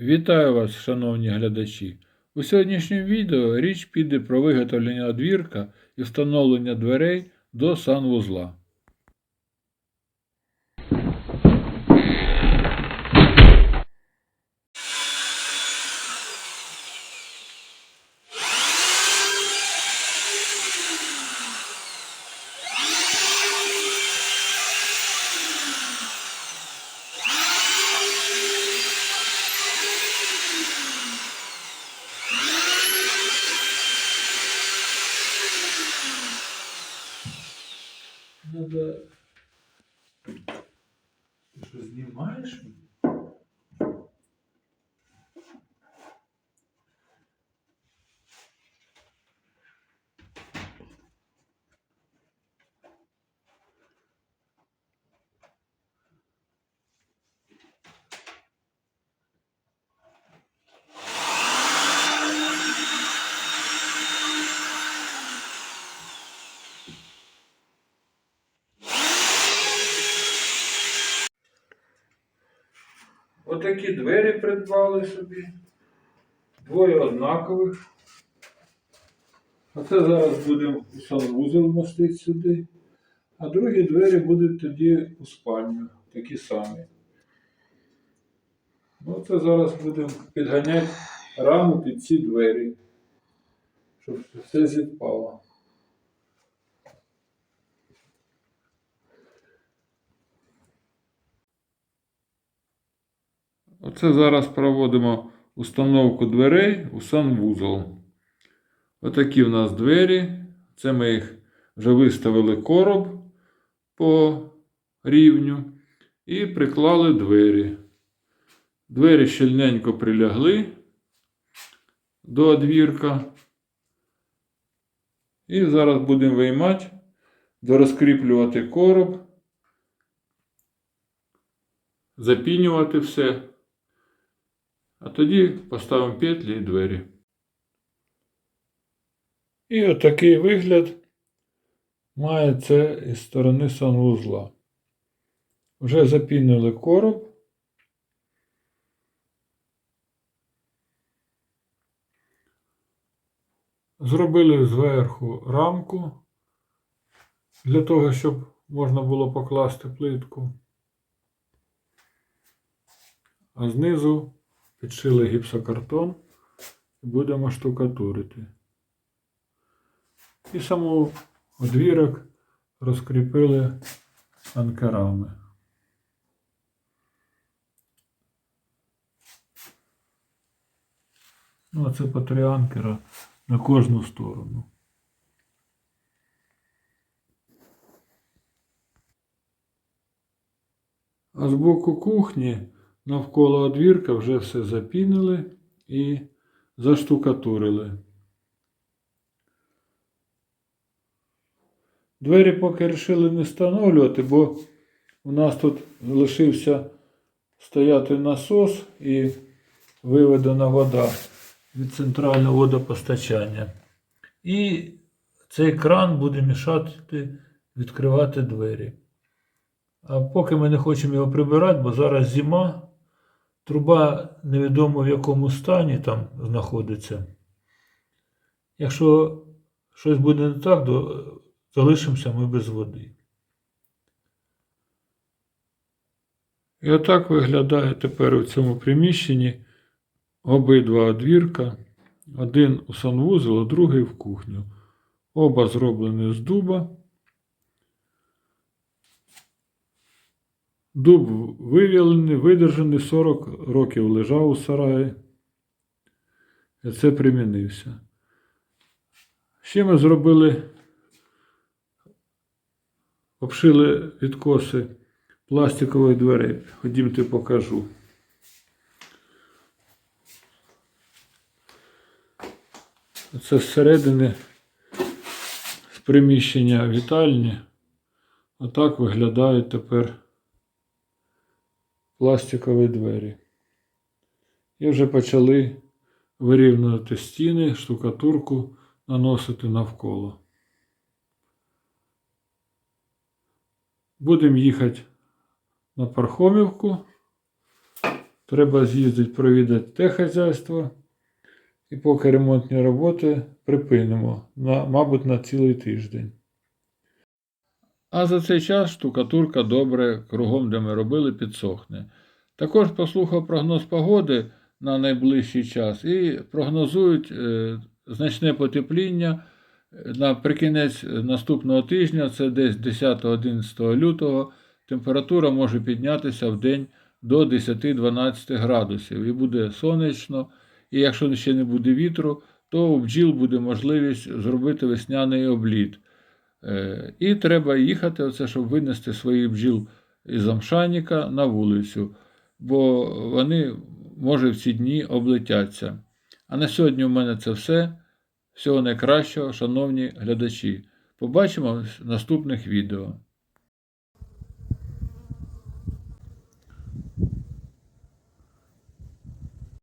Вітаю вас, шановні глядачі! У сьогоднішньому відео річ піде про виготовлення одвірка і встановлення дверей до санвузла. of the Отакі двері придбали собі. Двоє однакових. Оце зараз будемо у санвузол мостити сюди. А другі двері будуть тоді у спальню, такі самі. Ну, це зараз будемо підганяти раму під ці двері, щоб все зіпало. Оце зараз проводимо установку дверей у санвузол. Отакі в нас двері. Це ми їх вже виставили короб по рівню і приклали двері. Двері щільненько прилягли до одвірка. І зараз будемо виймати, дорозкріплювати короб, запінювати все. А тоді поставимо петлі і двері. І отакий вигляд має це із сторони санвузла. Вже запінили короб. Зробили зверху рамку для того, щоб можна було покласти плитку. А знизу підшили гіпсокартон і будемо штукатурити. І саму одвірок розкріпили анкерами. Ну, а це по три анкера на кожну сторону. А з боку кухні навколо одвірка вже все запінили і заштукатурили. Двері поки вирішили не встановлювати, бо у нас тут лишився стояти насос і виведена вода від центрального водопостачання. І цей кран буде мішати відкривати двері. А поки ми не хочемо його прибирати, бо зараз зима, труба невідомо в якому стані там знаходиться. Якщо щось буде не так, то залишимося ми без води. І отак виглядає тепер у цьому приміщенні обидва одвірка. Один у санвузол, а другий в кухню. Оба зроблені з дуба. Дуб вивілений, видержаний 40 років лежав у сараї. І це примінився. Ще ми зробили, обшили відкоси пластикової дверей. Ходімте покажу. Це зсередини з приміщення вітальні. Отак виглядають тепер пластикові двері. І вже почали вирівнювати стіни, штукатурку наносити навколо. Будемо їхати на Пархомівку Треба з'їздити провідати те хазяйство. І поки ремонтні роботи припинимо, на, мабуть, на цілий тиждень. А за цей час штукатурка добре кругом, де ми робили, підсохне. Також послухав прогноз погоди на найближчий час і прогнозують е, значне потепління е, наприкінець наступного тижня, це десь 10-11 лютого, температура може піднятися в день до 10-12 градусів і буде сонячно. І якщо ще не буде вітру, то у бджіл буде можливість зробити весняний обліт. Е, І треба їхати, оце, щоб винести своїх бджіл із амшаніка на вулицю, бо вони, може, в ці дні облетяться. А на сьогодні у мене це все. Всього найкращого, шановні глядачі. Побачимо в наступних відео.